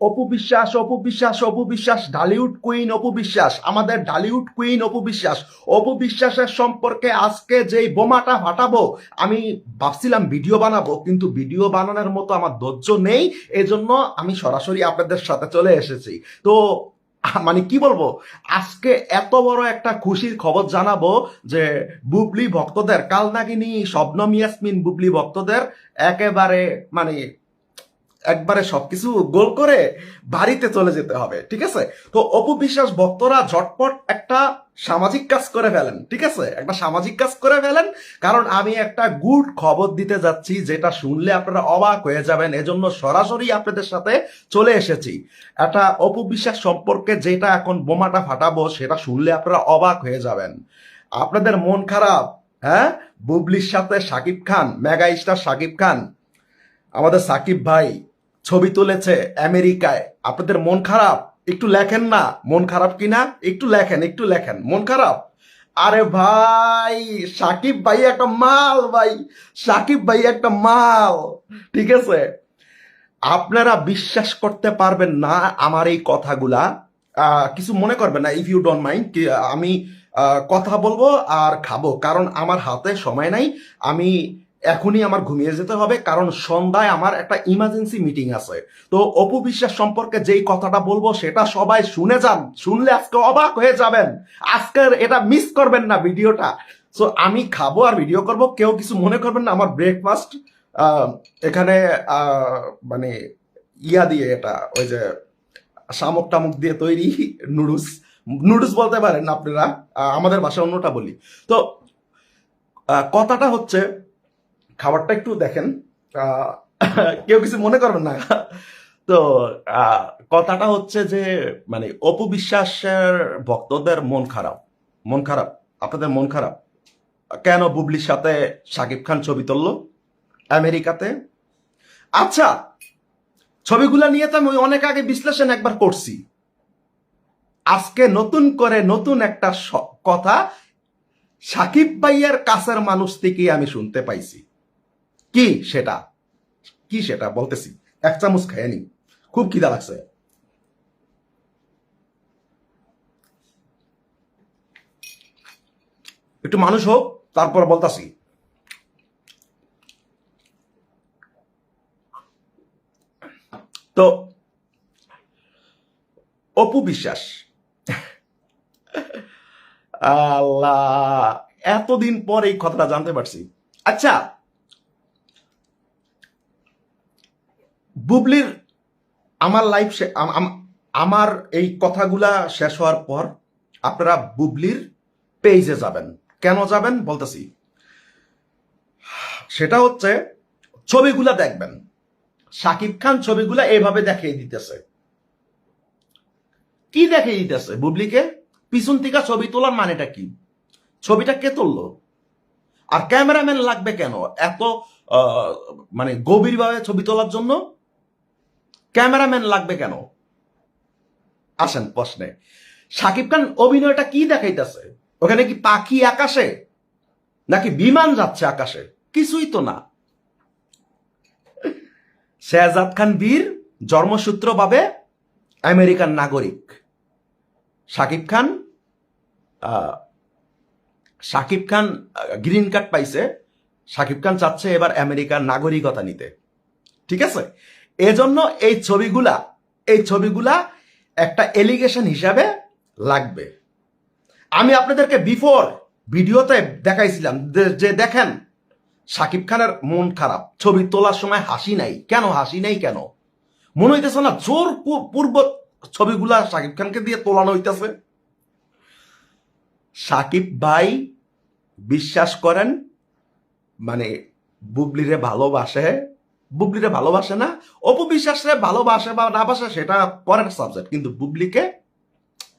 অপু বিশ্বাস অপবিশ্বাস Dhallywood queen অপবিশ্বাস, আমাদের Dhallywood queen অপবিশ্বাস। অপবিশ্বাসের সম্পর্কে আজকে যেই বোমাটা ফাটাবো, আমি ভাবছিলাম ভিডিও বানাবো, কিন্তু ভিডিও বানানোর মতো আমার ধৈর্য নেই, এজন্য আমি সরাসরি আপনাদের সাথে চলে এসেছি। তো মানে কি বলব, আজকে এত বড় একটা খুশির খবর জানাব যে বুবলি ভক্তদের, কালনাগিনী, শবনম, ইয়াসমিন বুবলি ভক্তদের, একেবারে মানে একবারে সবকিছু গোল করে বাড়িতে চলে যেতে হবে, ঠিক আছে? তো অপু বিশ্বাস ভক্তরা ঝটপট একটা সামাজিক কাজ করে ফেলেন, ঠিক আছে? একটা সামাজিক কাজ করে ফেলেন, কারণ আমি একটা গুড খবর দিতে যাচ্ছি, যেটা শুনলে আপনারা অবাক হয়ে যাবেন, এজন্য সরাসরি আপনাদের সাথে চলে এসেছি। একটা অপু বিশ্বাস সম্পর্কে যেটা এখন বোমাটা ফাটাবো, সেটা শুনলে আপনারা অবাক হয়ে যাবেন। আপনাদের মন খারাপ হ্যাঁ? বুবলির সাথে সাকিব খান, মেগা স্টার সাকিব খান, আমাদের সাকিব ভাই ছবি তুলেছে আমেরিকায়। আপনাদের মন খারাপ? একটু লেখেন না। মন খারাপ কিনা? একটু লেখেন একটু লেখেন। মন খারাপ? আরে ভাই, সাকিব ভাই একটা মাল ভাই। সাকিব ভাই একটা মাল, ঠিক আছে? আপনারা বিশ্বাস করতে পারবেন না আমার এই কথাগুলা। কিছু মনে করবেন না ইফ ইউ ডোন্ট মাইন্ড আমি কথা বলব আর খাব, কারণ আমার হাতে সময় নাই। আমি এখনই আমার ঘুমিয়ে যেতে হবে, কারণ সন্ধ্যায় আমার একটা ইমার্জেন্সি মিটিং আছে। তো অপু বিশ্বাস সম্পর্কে যেই কথাটা বলব, সেটা সবাই শুনে যান, শুনলে আজকে অবাক হয়ে যাবেন। আজকের এটা মিস করবেন না ভিডিওটা। সো আমি খাব আর ভিডিও করব, কেউ কিছু মনে করবেন না, আমার ব্রেকফাস্ট এখানে মানে ইয়া দিয়ে এটা, ওই যে শামুক টামুক দিয়ে তৈরি নুডলস। নুডলস বলতে পারেন আপনারা আমাদের ভাষায় অন্যটা বলি। তো কথাটা হচ্ছে খাবারটা একটু দেখেন। কেউ কিছু মনে করবেন না। তো কথাটা হচ্ছে যে মানে অপু বিশ্বাসের ভক্তদের মন খারাপ। মন খারাপ। আপনাদের মন খারাপ? কেন বুবলির সাথে সাকিব খান ছবি তুললো আমেরিকাতে? আচ্ছা ছবিগুলা নিয়ে তো আমি অনেক আগে বিশ্লেষণ একবার করছি। আজকে নতুন করে নতুন একটা কথা সাকিব ভাইয়ের কাছের মানুষ থেকে আমি শুনতে পাইছি। কি সেটা? কি সেটা? বলতেছি। এক চামচ খেয়ে নি খুব খিদা লাগছে। একটু মানুষ হোক, তারপর বলতাছি। তো, অপু বিশ্বাস। আল্লাহ, এতদিন পর এই কথাটা জানতে পারছি। আচ্ছা বুবলির আমার লাইফ আমার এই কথাগুলা শেষ হওয়ার পর আপনারা বুবলির পেজে যাবেন। কেন যাবেন বলতেছি। সেটা হচ্ছে ছবিগুলা দেখবেন। সাকিব খান ছবিগুলা এইভাবে দেখিয়ে দিতেছে। কি দেখিয়ে দিতেছে বুবলিকে? পিছন থেকে ছবি তোলার মানেটা কি? ছবিটা কে তুললো? আর ক্যামেরাম্যান লাগবে কেন? এত মানে গভীরভাবে ছবি তোলার জন্য ক্যামেরাম্যান লাগবে কেন? আসেন প্রশ্নে। সাকিব খান অভিনয়টা কি দেখাইতেছে? ওখানে কি পাখি আকাশে? নাকি বিমান যাচ্ছে আকাশে? কিছুই তো না। শেহজাদ খান বীর জন্মসূত্র পাবে আমেরিকান নাগরিক। সাকিব খান সাকিব খান গ্রিন কার্ড পাইছে। সাকিব খান চাচ্ছে এবার আমেরিকার নাগরিকতা নিতে। ঠিক আছে? এজন্য এই ছবিগুলা এই ছবিগুলা একটা এলিগেশন হিসাবে লাগবে। আমি আপনাদেরকে বিফোর ভিডিওতে দেখাইছিলাম যে- দেখেন, সাকিব খানের মন খারাপ, ছবি তোলার সময় হাসি নাই। কেন হাসি নাই কেন? মনে হইতেছে না জোর পূর্ব ছবিগুলা সাকিব খানকে দিয়ে তোলানো হইতেছে। সাকিব ভাই বিশ্বাস করেন মানে বুবলিরে ভালোবাসে বুবলিরে ভালোবাসে না অপু বিশ্বাসে ভালোবাসে বা না বাসে সেটা পরের সাবজেক্ট কিন্তু বুবলিকে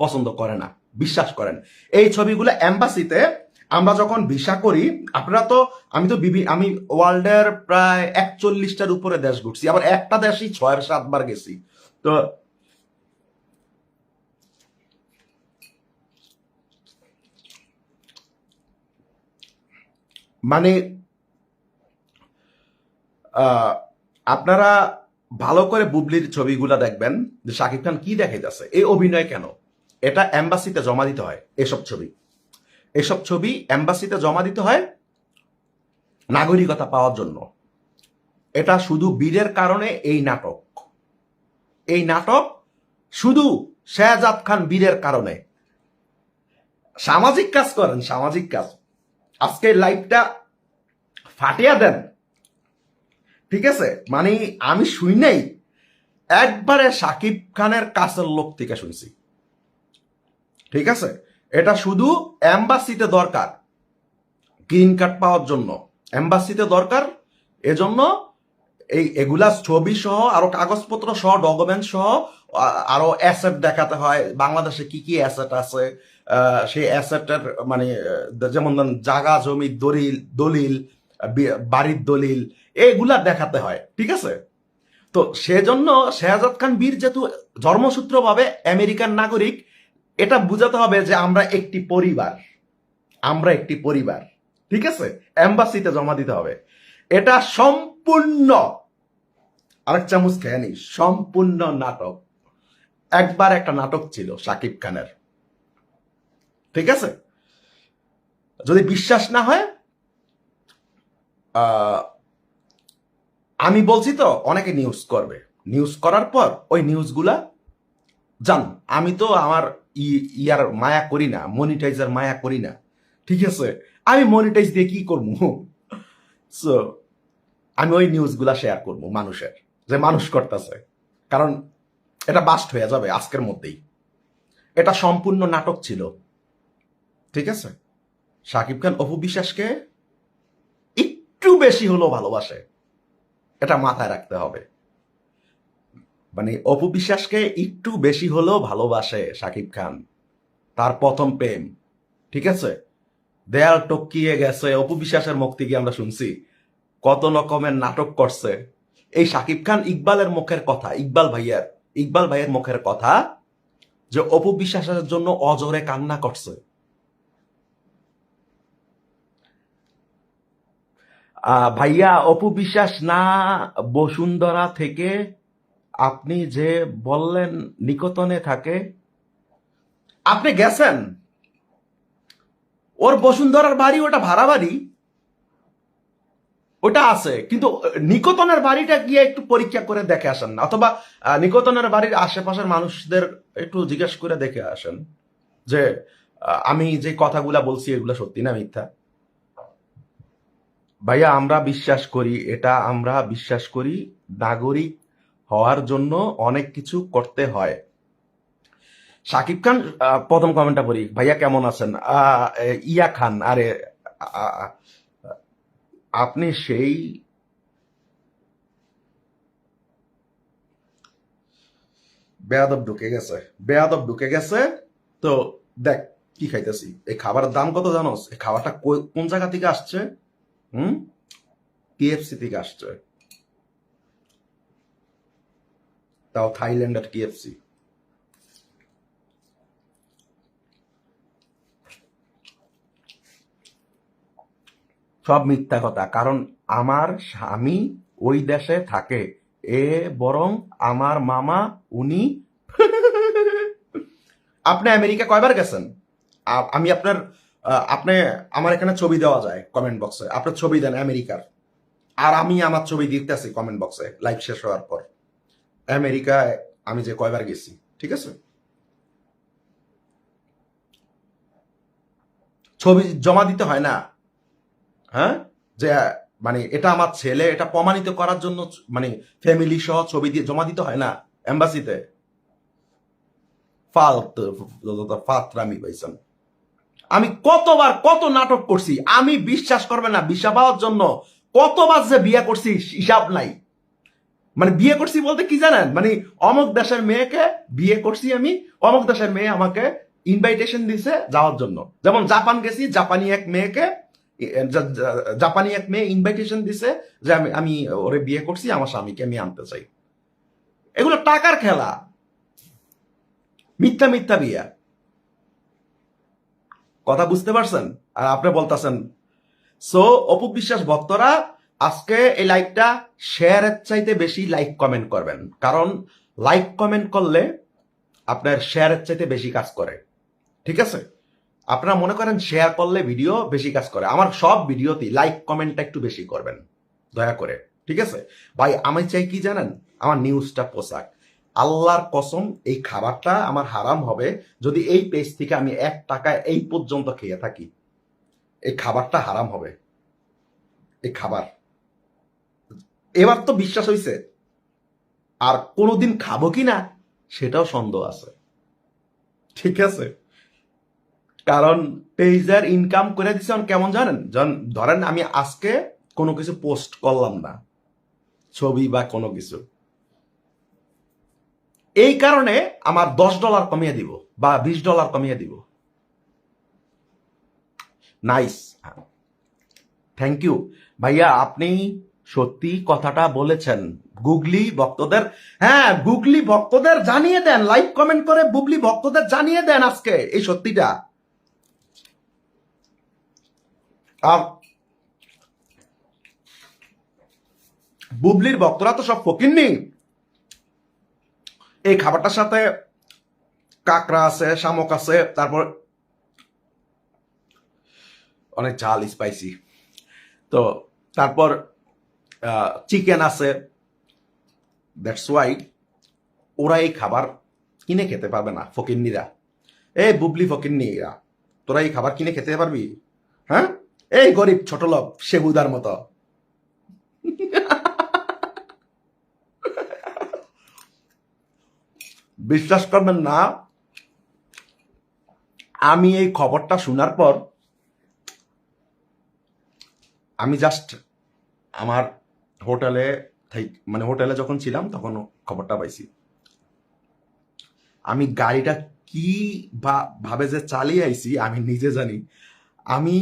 পছন্দ করে না, বিশ্বাস করেন। এই ছবিগুলো এম্বাসিতে আমরা যখন ভিসা করি, আপনারা তো, আমি তো বিভি আমি ওয়ার্ল্ডের প্রায় একচল্লিশটার উপরে দেশ ঘুরছি, আবার একটা দেশই ছয় সাতবার গেছি। তো মানে আপনারা ভালো করে বুবলির ছবিগুলা দেখবেন যে শাকিব খান কি দেখে দেখাইতেছে, এই অভিনয় কেন? এটা এম্বাসিতে জমা দিতে হয়, এসব ছবি। এসব ছবি এম্বাসিতে জমা দিতে হয় নাগরিকতা পাওয়ার জন্য। এটা শুধু বীরের কারণে এই নাটক। এই নাটক শুধু শেহজাদ খান বীরের কারণে। সামাজিক কাজ করেন, সামাজিক কাজ। আজকে লাইভটা ফাটিয়া দেন। ঠিক আছে? মানে আমি শুই নাই, একবারে সাকিব খানের কাছের লোক থেকে শুনছি। ঠিক আছে? এটা শুধু এম্বাসিতে দরকার, গ্রিন কার্ড পাওয়ার জন্য। এম্বাসিতে দরকার, এজন্য এই এগুলা ছবি সহ, আরও কাগজপত্র সহ, ডকুমেন্ট সহ আরও অ্যাসেট দেখাতে হয়, বাংলাদেশে কি কি অ্যাসেট আছে সেই অ্যাসেটের মানে যেমন জাগা, জমি, দলিল দলিল বাড়ির দলিল এগুলা দেখাতে হয়, ঠিক আছে? তো সেজন্য শেহজাদ খান বীর যেহেতু জন্মসূত্রভাবে আমেরিকান নাগরিক, এটা বুঝাতে হবে যে আমরা একটি পরিবার, আমরা একটি পরিবার, ঠিক আছে? এম্বাসিতে জমা দিতে হবে। এটা সম্পূর্ণ, আরেক চামচ খেয়ে সম্পূর্ণ নাটক। একবার একটা নাটক ছিল সাকিব খানের, ঠিক আছে? যদি বিশ্বাস না হয় আমি বলছি তো, অনেকে নিউজ করবে। নিউজ করার পর ওই নিউজগুলা জান আমি তো আমার ইয়ার মায়া করি না মনিটাইজার মায়া করি না। ঠিক আছে? আমি মনিটাইজ দিয়ে কি করব? সো আমি ওই নিউজগুলা শেয়ার করব মানুষের, যে মানুষ করতেছে। কারণ এটা বাস্ট হয়ে যাবে আজকের মধ্যেই। এটা সম্পূর্ণ নাটক ছিল। ঠিক আছে? সাকিব খান অপু বিশ্বাসকে একটু বেশি হলো ভালোবাসে। এটা মাথায় রাখতে হবে। মানে অপু বিশ্বাসকে একটু বেশি হলেও ভালোবাসে সাকিব খান। তার প্রথম প্রেম, ঠিক আছে? দেয়াল টপকিয়ে গেছে, অপু বিশ্বাসের মুখ থেকে আমরা শুনছি, কত রকমের নাটক করছে। এই সাকিব খান ইকবালের মুখের কথা, ইকবাল ভাইয়ার, ইকবাল ভাইয়ের মুখের কথা যে অপু বিশ্বাসের জন্য অজরে কান্না করছে। ভাইয়া অপু বিশ্বাস না, বসুন্ধরা থেকে আপনি যে বললেন নিকতনে থাকে। আপনি গেছেন? ওর বসুন্ধরার বাড়ি, ওটা ভাড়া বাড়ি? ওটা আছে, কিন্তু নিকতনের বাড়িটা গিয়ে একটু পরীক্ষা করে দেখে আসেন না, অথবা নিকতনের বাড়ির আশেপাশের মানুষদের একটু জিজ্ঞেস করে দেখে আসেন যে আমি যে কথাগুলা বলছি, এগুলো সত্যি না মিথ্যা? ভাইয়া, আমরা বিশ্বাস করি, এটা আমরা বিশ্বাস করি, নাগরিক হওয়ার জন্য অনেক কিছু করতে হয়। সাকিব খান প্রথম কমেন্টটা পড়ি, ভাইয়া, কেমন আছেন? ইয়া খান, আরে আপনি সেই বেয়াদব ঢুকে গেছে, বেয়াদব ঢুকে গেছে, তো দেখ, কি খাইতেছি? এই খাবারের দাম কত জানোস? এই খাবারটা কোন জায়গা থেকে আসছে? কেএফসি থেকে আসছে। তাও থাইল্যান্ডের কেএফসি সব মিথ্যা কথা, কারণ আমার স্বামী ওই দেশে থাকে, এ বরং আমার মামা উনি। আপনি আমেরিকা কয়বার গেছেন? আমি আপনার আপনি আমার এখানে ছবি দেওয়া যায় কমেন্ট বক্সে আপনার ছবি দেন আমেরিকার। আর আমি আমার ছবি দিতেছি কমেন্ট বক্সে লাইভ শেষ হওয়ার পর। আমেরিকায় আমি যে কয়বার গেছি, ঠিক আছে? ছবি জমা দিতে হয় না। হ্যাঁ? যে মানে এটা আমার ছেলে, এটা প্রমাণিত করার জন্য মানে ফ্যামিলি সহ ছবি দিয়ে জমা দিতে হয় না এম্বাসিতে ফালতু, ফাতরামি পাইছেন আমি কতবার কত নাটক করছি, আমি বিশ্বাস করবে না ভিসা পাওয়ার জন্য কতবার যে বিয়ে করছি, হিসাব নাই। মানে বিয়ে করছি বলতে কি জানেন? মানে অমুক দেশের মেয়েকে বিয়ে করছি আমি, অমুক দেশের মেয়ে আমাকে ইনভাইটেশন দিছে যাওয়ার জন্য। যেমন জাপান গেছি, জাপানি এক মেয়েকে জাপানি এক মেয়ে ইনভাইটেশন দিছে যে আমি আমি ওরে বিয়ে করছি, আমার স্বামীকে আমি আনতে চাই। এগুলো টাকার খেলা। মিথ্যা মিথ্যা বিয়া। কথা বুঝতে পারছেন? আর আপনি বলতেছেন, সো, অপু বিশ্বাস, ভক্তরা, আজকে এই লাইকটা শেয়ারের চাইতে বেশি লাইক কমেন্ট করবেন। কারণ লাইক কমেন্ট করলে আপনার শেয়ারের চাইতে বেশি কাজ করে। ঠিক আছে? আপনারা মনে করেন শেয়ার করলে ভিডিও বেশি কাজ করে। আমার সব ভিডিওতেই লাইক কমেন্টটা একটু বেশি করবেন। দয়া করে। ঠিক আছে? ভাই, আমি চাই কি জানেন? আমার নিউজটা পোশাক আল্লাহর কসম, এই খাবারটা আমার হারাম হবে যদি এই পেজ থেকে আমি এক টাকায় এই পর্যন্ত খেয়ে থাকি। এই খাবারটা হারাম হবে। এই খাবার। এবার তো বিশ্বাস হয়েছে আর কোনোদিন খাব কি না, সেটাও সন্দেহ আছে। ঠিক আছে? কারণ পেজের ইনকাম করে দিচ্ছে কেমন জানেন? ধরেন আমি আজকে কোনো কিছু পোস্ট করলাম না। ছবি বা কোনো কিছু। এই কারণে আমার দশ ডলার কমিয়ে দিব বা বিশ ডলার কমিয়ে দিব। নাইস থ্যাংক ইউ ভাইয়া, আপনি সত্যি কথাটা বলেছেন। গুগলি ভক্তদের হ্যাঁ গুগলি ভক্তদের জানিয়ে দেন, লাইক কমেন্ট করে বুগলি ভক্তদের জানিয়ে দেন আজকে এই সত্যিটা। বুবলির ভক্তরা তো সব ফকিননি। এই খাবারটার সাথে কাঁকড়া আছে, শামুক আছে, তারপর অনেক ঝাল স্পাইসি তো তারপর চিকেন আছে। দ্যাটস ওয়াই ওরা এই খাবার কিনে খেতে পারবে না, ফকিন্নিরা। এ, বুবলি ফকিন্নিরা তোরা এই খাবার কিনে খেতে পারবি? হ্যাঁ? এই গরিব, ছোট লোক সেবুদার মতো। বিশ্বাস করবেন না, আমি এই খবরটা শোনার পর আমি জাস্ট আমার হোটেলে মানে হোটেলে যখন ছিলাম তখন খবরটা পাইছি। আমি গাড়িটা কি ভাবে যে চালিয়ে আইছি আমি নিজে জানি। আমি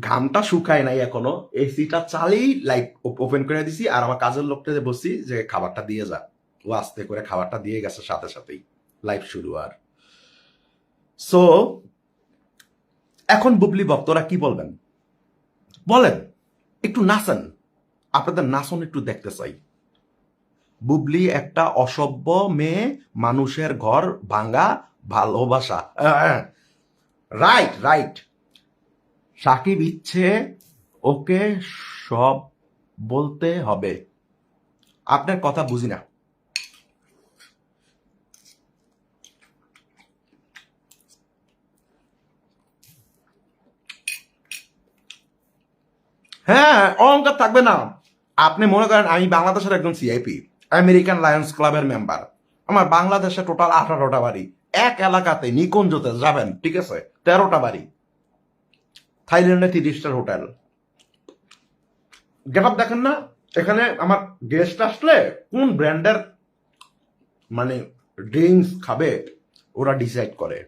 ঘামটা শুকায় নাই এখনও, এসিটা চালিয়ে লাইক ওপেন করে দিছি আর আমার কাজের লোকটা যে বসছি যে খাবারটা দিয়ে যা। ও আস্তে করে খাবারটা দিয়ে গেছে সাথে সাথেই। লাইভ শুরু আর। সো এখন বুবলি ভক্তরা কি বলবেন? বলেন, একটু নাচেন। আপনাদের নাচন একটু দেখতে চাই। বুবলি একটা অসভ্য মেয়ে, মানুষের ঘর ভাঙ্গা ভালোবাসা। রাইট রাইট সাকিব ইচ্ছে, ওকে সব বলতে হবে। আপনার কথা বুঝি না। হ্যাঁ অহংকার থাকবে না। আপনি মনে করেন আমি বাংলাদেশের একজন সিআইপি আমেরিকান লায়ন্স ক্লাবের মেম্বার আমার বাংলাদেশে টোটাল আঠারোটা বাড়ি। এক এলাকাতে নিকুঞ্জতে যাবেন, ঠিক আছে? তেরোটা বাড়ি। থাইল্যান্ডে তিরিশটার হোটেল। গেট আপ দেখেন না, এখানে আমার গেস্ট আসলে কোন ব্র্যান্ডের মানে ড্রিঙ্কস খাবে, ওরা ডিসাইড করে।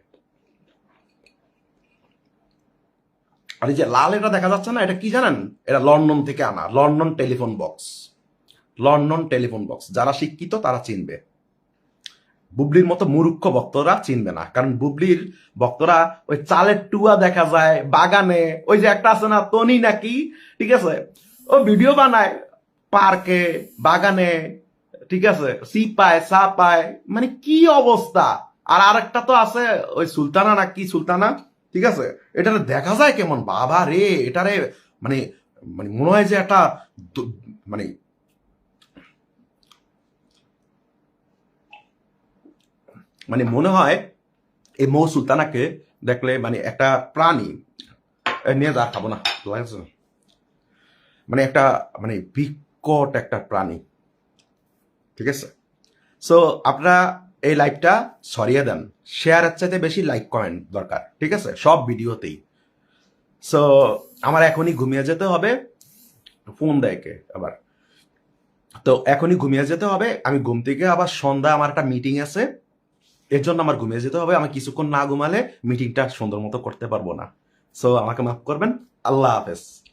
আর এই যে লাল এটা দেখা যাচ্ছে না, এটা কি জানেন? এটা লন্ডন থেকে আনা, London telephone box. London telephone box. যারা শিক্ষিত, তারা চিনবে। বুবলির মতো মূর্খ ভক্তরা চিনবে না। কারণ বুবলির ভক্তরা ওই চালের টুয়া দেখা যায়, বাগানে, ওই যে একটা আছে না, তনি নাকি, ঠিক আছে? ও ভিডিও বানায় পার্কে, বাগানে, ঠিক আছে? সি পায় সা পায় মানে কি অবস্থা? আর আরেকটা তো আছে, ওই সুলতানা না কি সুলতানা? ঠিক আছে? এটা দেখা যায় কেমন? বাবা রে, এটারে মানে মানে মনে হয় যে একটা মানে মানে মনে হয় এই মৌ সুলতানাকে দেখলে মানে একটা প্রাণী নিয়ে যা খাব না। মানে একটা মানে বিকট একটা প্রাণী। ঠিক আছে? সো আপনারা এই লাইভটা সরিয়ে দেন। শেয়ারের চাইতে বেশি লাইক কমেন্ট দরকার। ঠিক আছে? সব ভিডিওতেই। সো আমার এখনই ঘুমিয়ে যেতে হবে। ফোন দেয় কে আবার। তো এখনই ঘুমিয়ে যেতে হবে। আমি ঘুম থেকে আবার সন্ধ্যা আমার একটা মিটিং আছে। এর জন্য আমার ঘুমিয়ে যেতে হবে। আমি কিছুক্ষণ না ঘুমালে মিটিংটা সুন্দর মতো করতে পারব না। সো আমাকে মাফ করবেন। আল্লাহ হাফেজ।